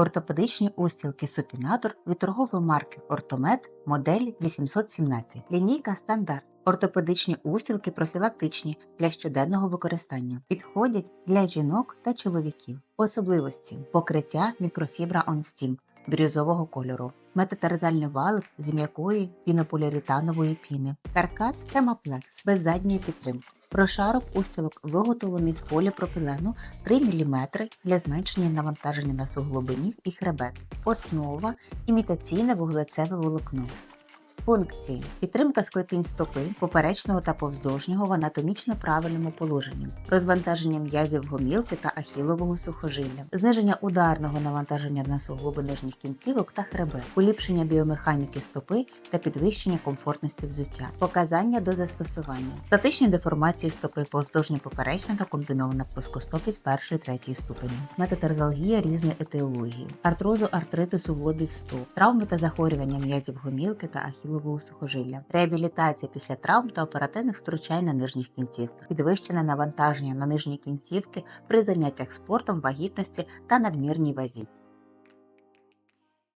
Ортопедичні устілки Супінатор від торгової марки Ортомед модель 817. Лінійка стандарт. Ортопедичні устілки профілактичні для щоденного використання. Підходять для жінок та чоловіків. Особливості покриття мікрофібра On Steam бірюзового кольору, метатерзальний валик з м'якої пінополіуретанової піни, каркас Хемаплекс без задньої підтримки. Прошарок устілок виготовлений з поліпропілену 3 мм для зменшення навантаження на суглобинів і хребет. Основа імітаційне вуглецеве волокно. Функції: підтримка склепінь стопи, поперечного та повздовжнього в анатомічно правильному положенні, розвантаження м'язів гомілки та ахілового сухожилля, зниження ударного навантаження на суглоби нижніх кінцівок та хребет, поліпшення біомеханіки стопи та підвищення комфортності взуття, показання до застосування, статичні деформації стопи, повздовжня поперечна та комбінована плоскостопість першої третьої ступені, метатерзалгія різної етіології, артрозу артриту суглобів стоп, травми та захворювання м'язів гомілки та ахілового сухожилля, реабілітація після травм та оперативних втручань на нижніх кінцівках, підвищене навантаження на нижні кінцівки при заняттях спортом, вагітності та надмірній вазі.